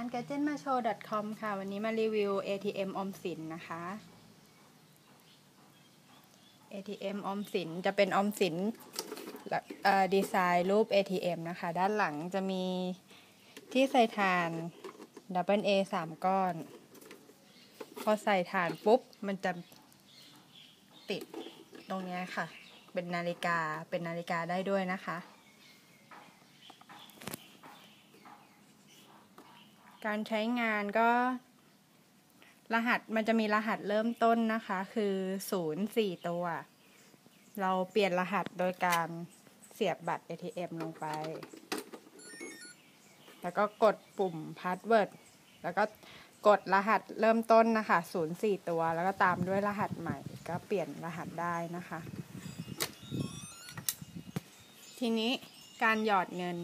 าน g a d g e t m a s h o w c o m ค่ะ วันนี้มารีวิว ATM ออมสินนะคะ ATM ออมสินจะเป็นออมสินดีไซน์รูป ATM นะคะ ด้านหลังจะมีที่ใส่ฐาน Double A สามก้อน พอใส่ฐานปุ๊บ มันจะติดตรงนี้ค่ะ เป็นนาฬิกาเป็นนาฬิกาได้ด้วยนะคะ การใช้งานก็ รหัสมันจะมีรหัสเริ่มต้นนะคะ คือศูนย์สี่ตัว เราเปลี่ยนรหัสโดยการเสียบบัตร ATM ลงไป แล้วก็กดปุ่ม Password แล้วก็กดรหัสเริ่มต้นนะคะศูนย์สี่ตัว แล้วก็ตามด้วยรหัสใหม่ ก็เปลี่ยนรหัสได้นะคะ ทีนี้การหยอดเงิน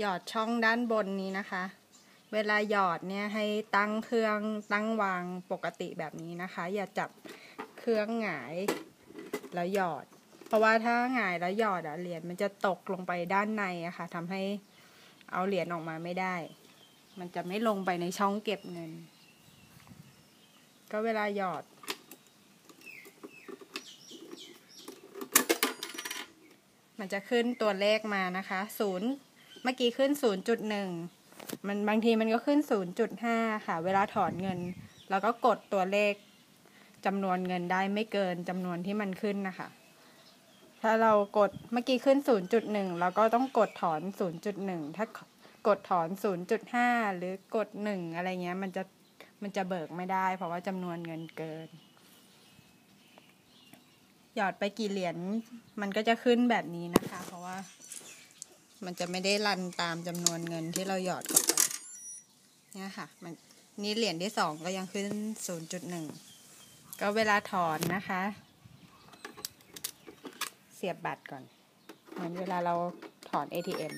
หยอดช่องด้านบนนี้นะคะ เวลาหยอดเนี่ยให้ตั้งเครื่องตั้งวางปกติแบบนี้นะคะ อย่าจับเครื่องหงายแล้วหยอด เพราะว่าถ้าหงายแล้วหยอดอะเหรียญมันจะตกลงไปด้านในอะคะ่ะทำให้เอาเหรียญออกมาไม่ได้ มันจะไม่ลงไปในช่องเก็บเงิน ก็เวลาหยอด มันจะขึ้นตัวเลขมานะคะศูนย์ เมื่อกี้ขึ้น 0.1 มันบางทีมันก็ขึ้น 0.5 ค่ะ เวลาถอนเงิน แล้วก็กดตัวเลขจำนวนเงินได้ไม่เกินจำนวนที่มันขึ้นนะคะ ถ้าเรากดเมื่อกี้ขึ้น 0.1แล้วก็ต้องกดถอน 0.1 ถ้ากดถอน 0.5 หรือกด 1 อะไรเงี้ย มันจะมันจะเบิกไม่ได้ เพราะว่าจำนวนเงินเกิน หยอดไปกี่เหรียญมันก็จะขึ้นแบบนี้นะคะ เพราะว่า มันจะไม่ได้รันตามจำนวนเงินที่เราหยอดเข้าไปเนี่ยค่ะ มันนี่เหรียญที่สองก็ยังขึ้น 0.1 ก็เวลาถอนนะคะ เสียบบัตรก่อน เหมือนเวลาเราถอน ATM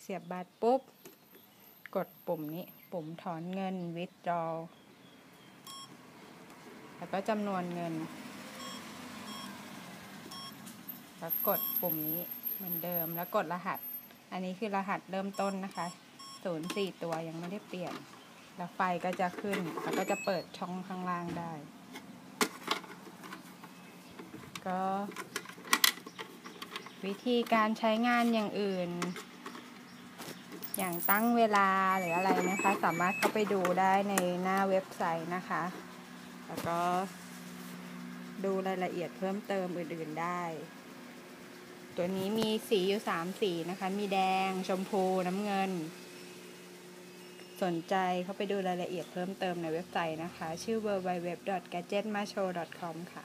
เสียบบัตรปุ๊บ กดปุ่มนี้ ปุ่มถอนเงิน withdraw แล้วก็จำนวนเงิน แล้วกดปุ่มนี้เหมือนเดิมแล้วกดรหัส อันนี้คือรหัสเริ่มต้นนะคะศูนย์สี่ตัวยังไม่ได้เปลี่ยน แล้วไฟก็จะขึ้น แล้วก็จะเปิดช่องข้างล่างได้ ก็ วิธีการใช้งานอย่างอื่น อย่างตั้งเวลาหรืออะไรนะคะ สามารถเข้าไปดูได้ในหน้าเว็บไซต์นะคะ แล้วก็ดูรายละเอียดเพิ่มเติมอื่นๆได้ ตัวนี้มีสีอยู่สามสีนะคะ มีแดง ชมพู น้ำเงิน สนใจเข้าไปดูรายละเอียดเพิ่มเติมในเว็บไซต์นะคะ ชื่อ www.gadgetmashow.com ค่ะ